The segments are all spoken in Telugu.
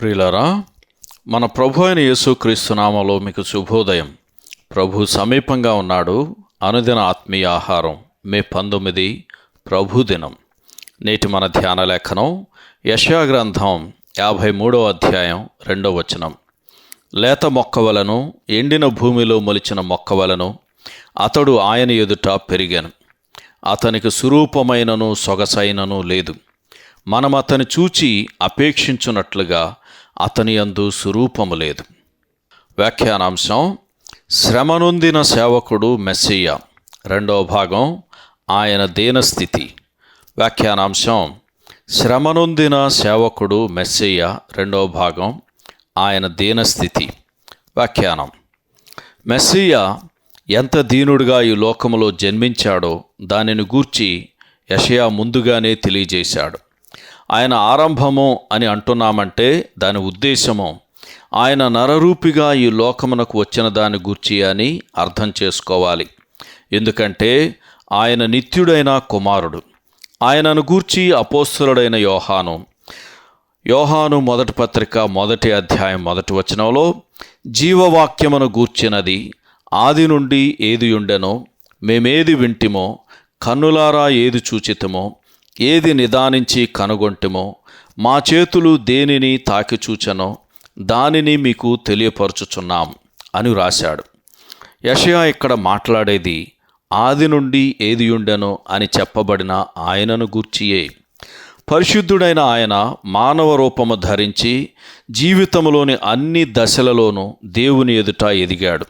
ప్రియులరా మన ప్రభు అయిన యేసుక్రీస్తు నామలో మీకు శుభోదయం. ప్రభు సమీపంగా ఉన్నాడు. అనుదిన ఆత్మీయ ఆహారం మే పంతొమ్మిది ప్రభుదినం నేటి మన ధ్యాన లేఖనం యశాగ్రంథం యాభై మూడో అధ్యాయం రెండో వచనం. లేత మొక్కవలను ఎండిన భూమిలో మొలిచిన మొక్కవలను అతడు ఆయన ఎదుట పెరిగాను. అతనికి సురూపమైనను సొగసైనను లేదు. మనం అతని చూచి అపేక్షించున్నట్లుగా అతని యందు సురూపము లేదు. వ్యాఖ్యానాంశం శ్రమనొందిన సేవకుడు మెస్సియ. రెండవ భాగం ఆయన దీనస్థితి. వ్యాఖ్యానాంశం శ్రమనొందిన సేవకుడు మెస్సియ. రెండవ భాగం ఆయన దీనస్థితి. వ్యాఖ్యానం మెస్సియ ఎంత దీనుడిగా ఈ లోకములో జన్మించాడో దానిని గూర్చి యషయా ముందుగానే తెలియజేశాడు. ఆయన ఆరంభము అని అంటున్నామంటే దాని ఉద్దేశము ఆయన నరరూపిగా ఈ లోకమునకు వచ్చిన దాని గూర్చి అని అర్థం చేసుకోవాలి. ఎందుకంటే ఆయన నిత్యుడైన కుమారుడు. ఆయనను గూర్చి అపోస్తులుడైన యోహాను. యోహాను మొదటి పత్రిక మొదటి అధ్యాయం మొదటి వచనంలో జీవవాక్యమును గూర్చినది ఆది నుండి ఏది ఉండెనో మేమేది వింటిమో కన్నులారా ఏది చూచితమో ఏది నిదానించి కనుగొంటిమో మా చేతులు దేనిని తాకి చూచనో దానిని మీకు తెలియపరచుచున్నాం అని రాశాడు యషయా ఇక్కడ మాట్లాడేది ఆది నుండి ఏది ఉండెనో అని చెప్పబడిన ఆయనను గూర్చియే. పరిశుద్ధుడైన ఆయన మానవ రూపము ధరించి జీవితంలోని అన్ని దశలలోనూ దేవుని ఎదుట ఎదిగాడు.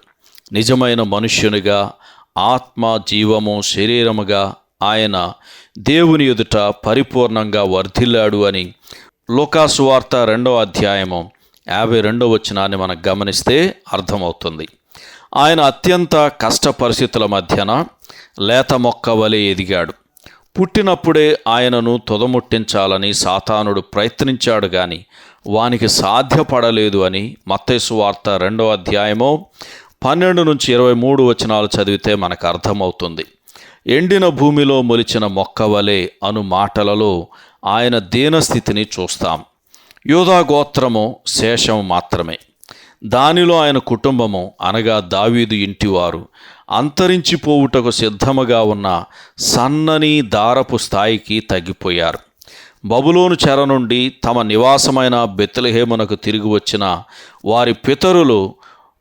నిజమైన మనుష్యునిగా ఆత్మ జీవము శరీరముగా ఆయన దేవుని ఎదుట పరిపూర్ణంగా వర్ధిల్లాడు అని లోకాసు వార్త రెండవ అధ్యాయము యాభై రెండవ వచనాన్ని మనం గమనిస్తే అర్థమవుతుంది. ఆయన అత్యంత కష్ట పరిస్థితుల మధ్యన లేత మొక్క వలె ఎదిగాడు. పుట్టినప్పుడే ఆయనను తుదముట్టించాలని సాతానుడు ప్రయత్నించాడు గాని వానికి సాధ్యపడలేదు అని మత్తైసు వార్త రెండవ అధ్యాయమో పన్నెండు నుంచి ఇరవై మూడు వచనాలు చదివితే మనకు అర్థమవుతుంది. ఎండిన భూమిలో మొలిచిన మొక్క వలె అను మాటలలో ఆయన దీనస్థితిని చూస్తాం. యోధా గోత్రము శేషం మాత్రమే. దానిలో ఆయన కుటుంబము అనగా దావీదు ఇంటివారు అంతరించిపోవుటకు సిద్ధముగా ఉన్న సన్నని దారపు స్థాయికి తగ్గిపోయారు. బబులోను చెర నుండి తమ నివాసమైన బెత్లహేమునకు తిరిగి వచ్చిన వారి పితరులు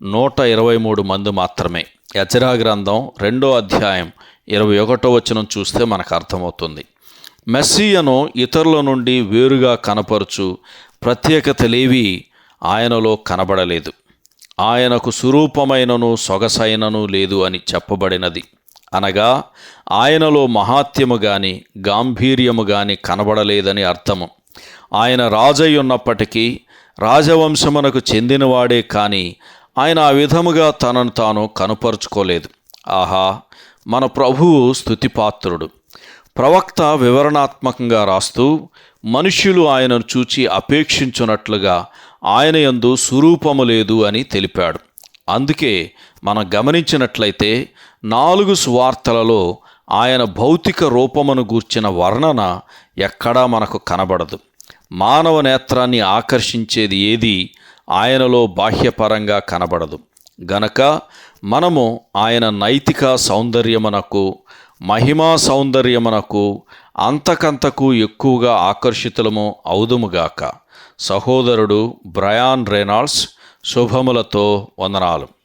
నూట ఇరవై మూడు మంది మాత్రమే. యజరా గ్రంథం రెండో అధ్యాయం ఇరవై ఒకటో వచనం చూస్తే మనకు అర్థమవుతుంది. మెస్సియను ఇతరుల నుండి వేరుగా కనపరుచు ప్రత్యేకతలేవి ఆయనలో కనబడలేదు. ఆయనకు సురూపమైనను సొగసైనను లేదు అని చెప్పబడినది. అనగా ఆయనలో మహాత్యము గాని గాంభీర్యము గాని కనబడలేదని అర్థము. ఆయన రాజయ్యున్నప్పటికీ ఉన్నప్పటికీ రాజవంశమునకు చెందినవాడే కానీ ఆయన ఆ విధముగా తనను తాను కనుపరుచుకోలేదు. ఆహా మన ప్రభువు స్థుతిపాత్రుడు ప్రవక్త వివరణాత్మకంగా రాస్తూ మనుష్యులు ఆయనను చూచి అపేక్షించున్నట్లుగా ఆయన యందు స్వరూపము లేదు అని తెలిపాడు. అందుకే మనం గమనించినట్లయితే నాలుగు సువార్తలలో ఆయన భౌతిక రూపమును గూర్చిన వర్ణన ఎక్కడా మనకు కనబడదు. మానవ నేత్రాన్ని ఆకర్షించేది ఏది? ఆయనలో బాహ్యపరంగా కనబడదు. గనక మనము ఆయన నైతిక సౌందర్యమునకు మహిమా సౌందర్యమునకు అంతకంతకు ఎక్కువగా ఆకర్షితులము అవుదుముగాక. సహోదరుడు బ్రయాన్ రెనాల్డ్స్ శుభములతో వందనాలు.